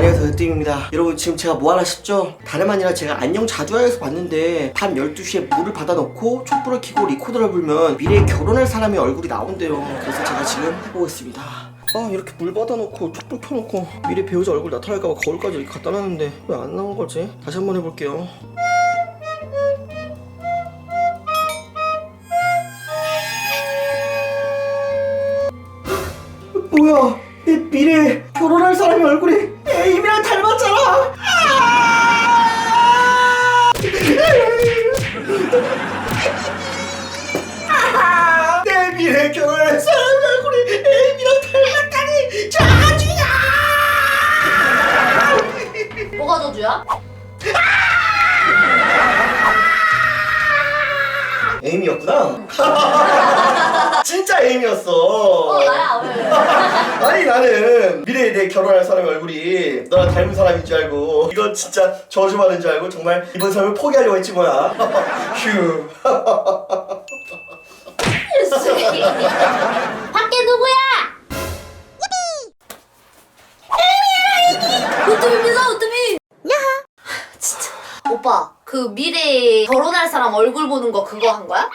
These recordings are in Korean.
안녕하세요, 으뜸입니다. 여러분, 지금 제가 뭐 하나 싶죠? 다름 아니라 제가 안녕 자주하에서 봤는데, 밤 12시에 물을 받아넣고, 촛불을 켜고 리코더를 불면, 미래에 결혼할 사람의 얼굴이 나온대요. 그래서 제가 지금 해보겠습니다. 아, 이렇게 물 받아놓고, 촛불 켜놓고, 미래 배우자 얼굴 나타날까봐 거울까지 이렇게 갖다 놨는데, 왜 안 나온 거지? 다시 한번 해볼게요. 뭐야 내 미래 결혼할 사람의 얼굴이 에임이랑 닮았잖아 아! 내 미래 결혼할 사람의 얼굴이 에임이랑 닮았다니 자주야 뭐가 저주야? 에임이었구나 진짜 에임이었어? 아니 나는 미래에 내 결혼할 사람의 얼굴이 너랑 닮은 사람인 줄 알고 이건 진짜 저주받은 줄 알고 정말 이번 삶을 포기하려고 했지 뭐야 휴 밖에 누구야? 우뚜미입니다 우뚜미. 야하. 진짜. 오빠 그 미래에 결혼할 사람 얼굴 보는 거 그거 한 거야?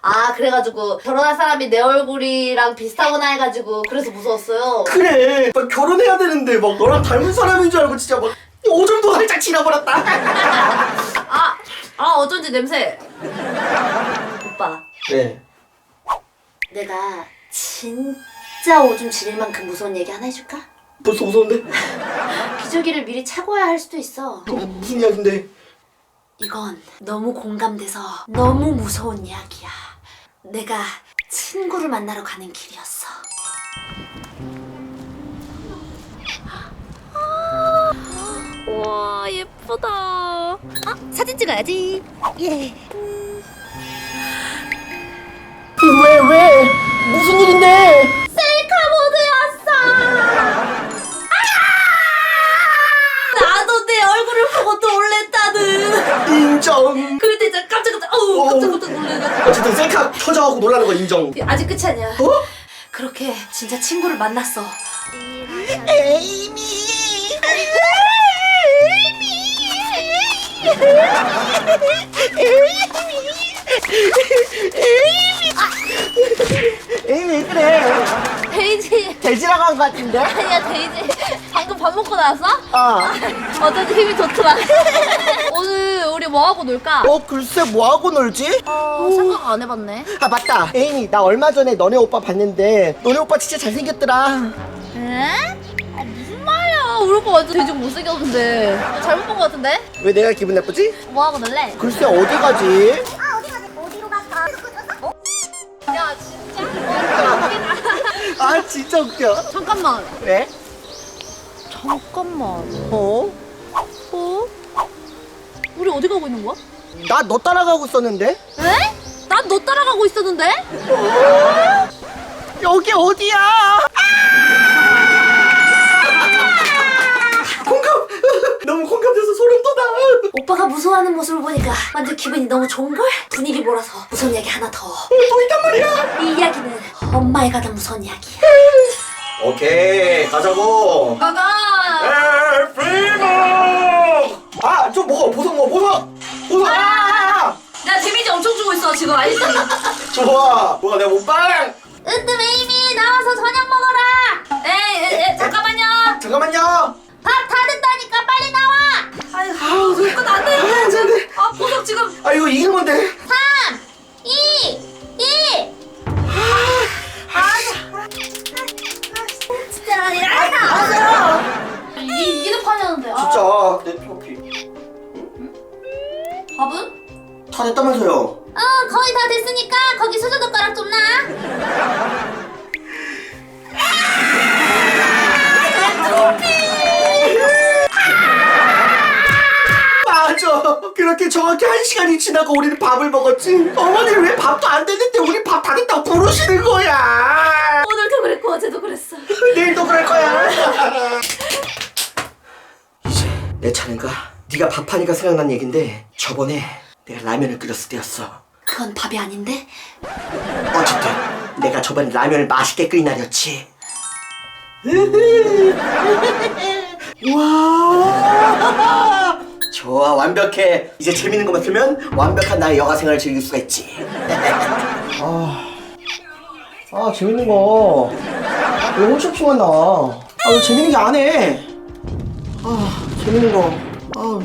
아 그래가지고 결혼할 사람이 내 얼굴이랑 비슷하구나 해가지고 그래서 무서웠어요. 그래 막 결혼해야 되는데 막 너랑 닮은 사람인 줄 알고 진짜 막 오줌도 살짝 지나버렸다 아, 아 어쩐지 냄새. 오빠 네 내가 진짜 오줌 지릴 만큼 무서운 얘기 하나 해줄까? 벌써 무서운데? 기저귀를 미리 차고 와야 할 수도 있어. 어, 무슨 이야기인데 이건 너무 공감돼서 너무 무서운 이야기야. 내가 친구를 만나러 가는 길이었어. 와 예쁘다. 아 사진 찍어야지. 예. 왜 왜? 인정 아직 끝이 아니야. 어? 그렇게 진짜 친구를 만났어. 에이미 에이미 왜 그래 데이지. 돼지라고 한거 같은데? 아니야 데이지. 밥 먹고 나왔어? 어. 어쩐지 힘이 좋더라. 오늘 우리 뭐 하고 놀까? 어 글쎄 뭐하고 놀지? 어, 생각 안 해봤네. 아 맞다 에이미 나 얼마 전에 너네 오빠 봤는데 너네 오빠 진짜 잘생겼더라 에? 아 무슨 말이야? 우리 오빠 완전 돼지 못생겼는데. 잘못 본거 같은데? 왜 내가 기분 나쁘지? 뭐 하고 놀래? 글쎄 어디 가지? 야 진짜? 어, 웃기다. 아 진짜 웃겨 잠깐만. 왜? 잠깐만. 어? 어? 우리 어디 가고 있는 거야? 나 너 따라가고 있었는데? 에? 난 너 따라가고 있었는데? 여기 어디야? 공감! 너무 공감돼서 소름 돋아 오빠가 무서워하는 모습을 보니까 완전 기분이 너무 좋은걸? 분위기 몰아서 무서운 이야기 하나 더. 또 있단 말이야 이 이야기는 엄마에 관한 무서운 이야기야. 오케이 가자고 가가! 에 프리모 아 좀 먹어 보석 먹어 보석 보석 아! 나 데미지 엄청 주고 있어 지금 알지? 좋아 뭐가 내가 못 빵 으뜸 에이미 나와서 저녁 먹어라! 에이, 에이, 에이 잠깐만요! 잠깐만요 밥 다 됐다니까 빨리 나와! 아유, 아유 이건 안 돼! 아, 안 돼. 아 보석 지금 아 이거 이긴 건데 됐다면서요 어 거의 다 됐으니까 거기 수저젓가락 좀 놔. 맞아. 그렇게 정확히 한 시간이 지나고 우리는 밥을 먹었지. 어머니는 왜 밥도 안 됐는데 우리 밥 다 됐다고 부르시는 거야. 오늘도 그랬고 어제도 그랬어. 내일도 그럴 거야. 이제 내 차례인가? 네가 밥하니까 생각난 얘긴데 저번에 내가 라면을 끓였을 때였어. 그건 밥이 아닌데? 어쨌든 내가 저번에 라면을 맛있게 끓인 날이었지. 와 좋아 완벽해 이제 재밌는 것만 틀면 완벽한 나의 여가 생활을 즐길 수가 있지 아, 아 재밌는 거 왜 홈쇼핑만 나와 아왜 재밌는 게 안 해 아 재밌는 거 아.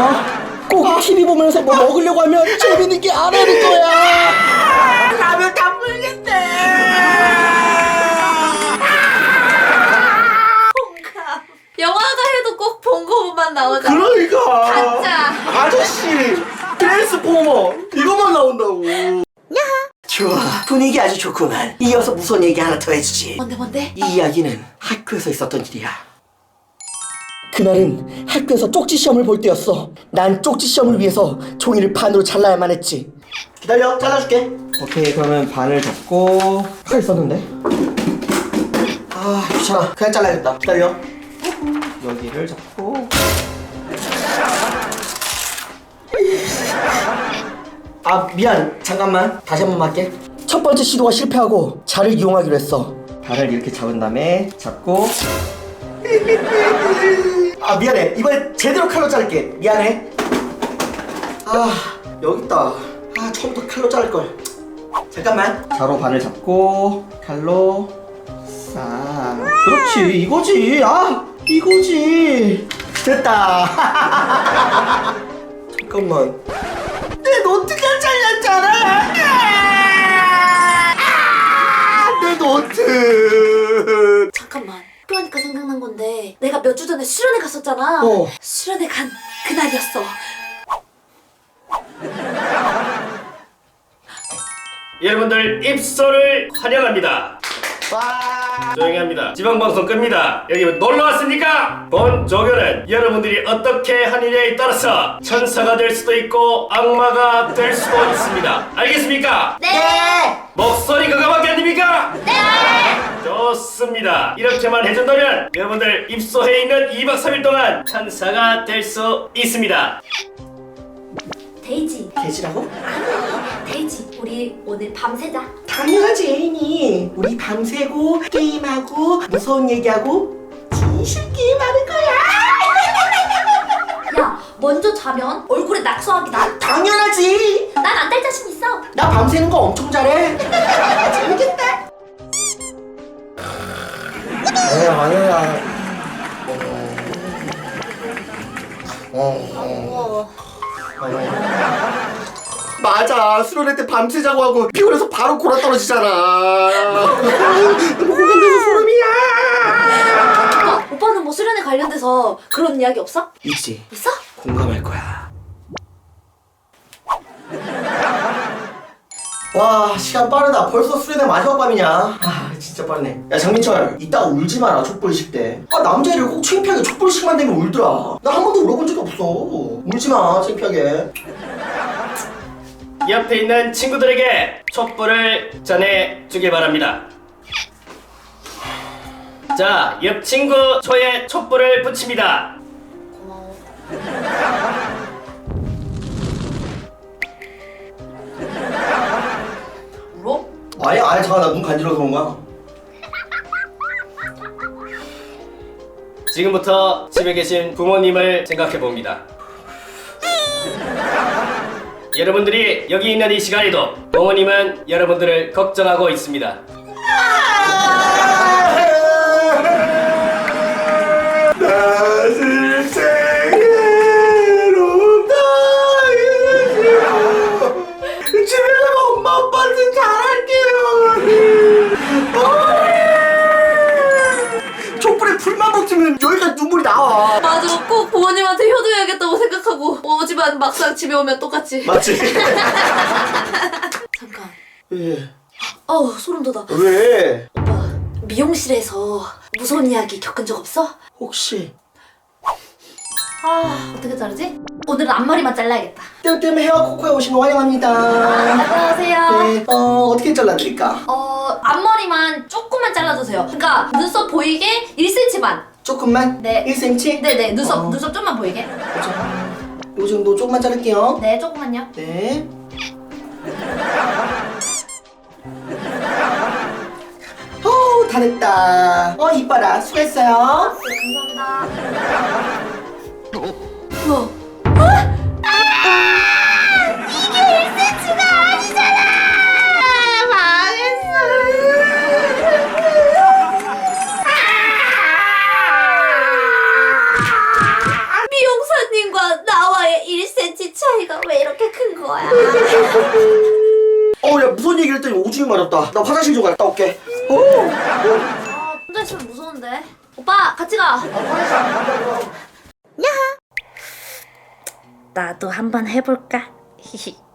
아, 꼭 TV 보면서 뭐 먹으려고 하면 재밌는 게 안 하는 거야. 라면 다 물겠네. 영화가 해도 꼭 본거만 나오잖아. 그러니까. 가짜. 아저씨, 트랜스포머 이것만 나온다고. 좋아, 분위기 아주 좋구만. 이어서 무서운 얘기 하나 더 해주지. 뭔데 뭔데? 이 이야기는 학교에서 있었던 일이야. 그날은 학교에서 쪽지 시험을 볼 때였어. 난 쪽지 시험을 위해서 종이를 반으로 잘라야만 했지. 기다려, 잘라줄게. 오케이, 그러면 반을 접고 칼 썼는데. 아, 귀찮아. 그냥 잘라야겠다. 기다려. 여기를 잡고. 아, 미안. 잠깐만. 다시 한 번만 할게. 첫 번째 시도가 실패하고 자를 이용하기로 했어. 발을 이렇게 잡은 다음에 잡고 아 미안해. 이번에 제대로 칼로 자를게. 미안해. 아 여기 있다. 아 처음부터 칼로 자를 걸. 잠깐만. 자로 반을 잡고 칼로 싹 그렇지. 이거지. 아 이거지. 됐다. 잠깐만. 내 노트가 잘렸잖아. 아, 내 노트. 잠깐만. 내가 몇 주 전에 수련회 갔었잖아. 어. 수련회 간 그날이었어. 여러분들 입소를 환영합니다. 조용히 합니다. 지방방송 끕니다. 여기 놀러 왔습니까? 본 조교는 여러분들이 어떻게 하느냐에 따라서 천사가 될 수도 있고 악마가 될 수도 있습니다. 알겠습니까? 네. 목소리 그거밖에 아닙니까? 네! 좋습니다. 이렇게만 해준다면 여러분들 입소해 있는 2박 3일 동안 천사가 될 수 있습니다. 데이지, 돼지라고? 데 이지, 우리 오늘 밤새자. 당연하지 애인이. 우리 밤새고 게임하고 무서운 얘기하고 진실 게임하는 거야. 야, 먼저 자면 얼굴에 낙서하기 난, 당연하지. 난안 될 자신 있어. 나 밤새는 거 엄청 잘해. 재밌겠다. 에이 아니야. 어. 맞아 수련회 때 밤새 자고 하고 피곤해서 바로 골아 떨어지잖아 너무 공감돼서 소름이야 오빠, 오빠는 뭐 수련회 관련돼서 그런 이야기 없어? 있지 있어? 공감할 거야. 와 시간 빠르다. 벌써 수련회 마지막 밤이냐? 아 진짜 빠르네. 야 장민철 이따가 울지 마라 촛불식 때. 아 남자애를 꼭 창피하게 촛불식만 되면 울더라. 나 한 번도 울어본 적이 없어. 울지 마 창피하게. 옆에 있는 친구들에게 촛불을 전해주길 바랍니다. 자, 옆 친구 초에 촛불을 붙입니다. 고마워. 울어? 아니 아니 잠깐 나눈 간지러서 그런 거야. 지금부터 집에 계신 부모님을 생각해 봅니다. 여러분들이 여기 있는 이 시간에도 부모님은 여러분들을 걱정하고 있습니다. 촛불에 불만 붙으면 여기가 눈물이 나와. 맞아, 꼭 부모님한테 효도해야겠다고 생각 하고 오지만 막상 집에 오면 똑같이. 맞지? 잠깐. 예. 어우, 소름 돋아. 왜? 오빠, 미용실에서 무서운 이야기 겪은 적 없어? 혹시 아 어떻게 자르지? 오늘은 앞머리만 잘라야겠다 뜸뜸 헤어 코코에 오신 거 환영합니다. 안녕하세요 네, 어, 어떻게 잘라드릴까? 어 앞머리만 조금만 잘라주세요 그러니까 눈썹 보이게 1cm만 조금만? 네. 1cm? 네네 눈썹 어. 눈썹 좀만 보이게 요 정도 조금만 자를게요. 네 조금만요 네. 어, 다 됐다. 어, 이뻐라. 수고했어요. 네 감사합니다 우와 미용 왜 이렇게 큰 거야? 어, 야, 무슨 얘기를 했더니 오줌이 마렵다. 나 화장실 좀 갔다 올게. 어. 아, 혼자 있으면 무서운데. 오빠, 같이 가. 나도 한번 해볼까? 히히.